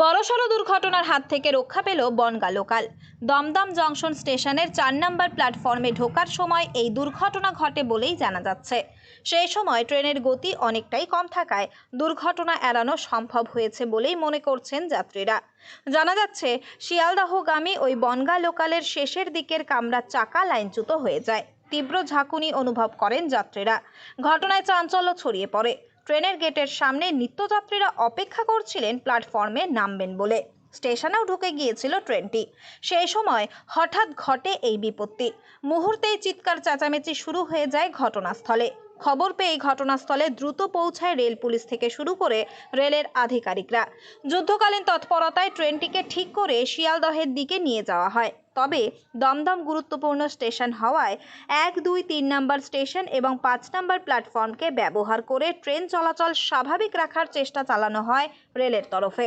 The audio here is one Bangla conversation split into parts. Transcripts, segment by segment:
বড়সড় দুর্ঘটনার হাত থেকে রক্ষা পেল বনগা লোকাল। দমদম জংশন স্টেশনের চার নম্বর প্ল্যাটফর্মে ঢোকার সময় এই দুর্ঘটনা ঘটে বলেই জানা যাচ্ছে। সেই সময় ট্রেনের গতি অনেকটাই কম থাকায় দুর্ঘটনা এড়ানো সম্ভব হয়েছে বলেই মনে করছেন যাত্রীরা। জানা যাচ্ছে, শিয়ালদাহগামী ওই বনগা লোকালের শেষের দিকের কামরার চাকা লাইনচ্যুত হয়ে যায়। তীব্র ঝাঁকুনি অনুভব করেন যাত্রীরা। ঘটনায় চাঞ্চল্য ছড়িয়ে পড়ে। ট্রেনের গেটের সামনে নিত্যযাত্রীরা অপেক্ষা করছিলেন প্ল্যাটফর্মে নামবেন বলে। স্টেশনেও ঢুকে গিয়েছিল ট্রেনটি। সেই সময় হঠাৎ ঘটে এই বিপত্তি। মুহূর্তেই চিৎকার, চেঁচামেচি শুরু হয়ে যায় ঘটনাস্থলে। খবর পেয়ে ঘটনাস্থলে দ্রুত পৌঁছায় রেল পুলিশ থেকে শুরু করে রেলের আধিকারিকরা। যুদ্ধকালীন তৎপরতায় ট্রেনটিকে ঠিক করে শিয়ালদহের দিকে নিয়ে যাওয়া হয়। তবে দমদম গুরুত্বপূর্ণ স্টেশন হওয়ায় এক, দুই, তিন নম্বর স্টেশন এবং পাঁচ নম্বর প্ল্যাটফর্মকে ব্যবহার করে ট্রেন চলাচল স্বাভাবিক রাখার চেষ্টা চালানো হয় রেলের তরফে।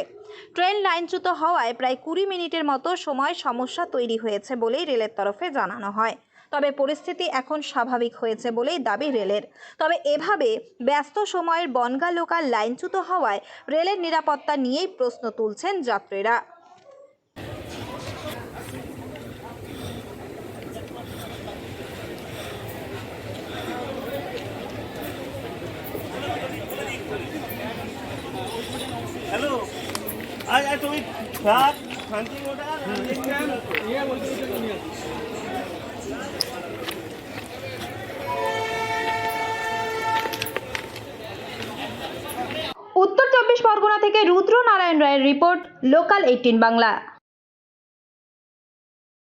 ট্রেন লাইনচ্যুত হওয়ায় প্রায় কুড়ি মিনিটের মতো সময় সমস্যা তৈরি হয়েছে বলেই রেলের তরফে জানানো হয়। তবে পরিস্থিতি এখন স্বাভাবিক হয়েছে বলেই দাবি রেলের। তবে এভাবে ব্যস্ত সময়ের বনগা লোকাল লাইনচ্যুত হওয়ায় রেলের নিরাপত্তা নিয়েই প্রশ্ন তুলছেন যাত্রীরা। চব্বিশ পরগনা থেকে রুদ্র নারায়ণ রায়ের রিপোর্ট লোকাল এইটিন বাংলা।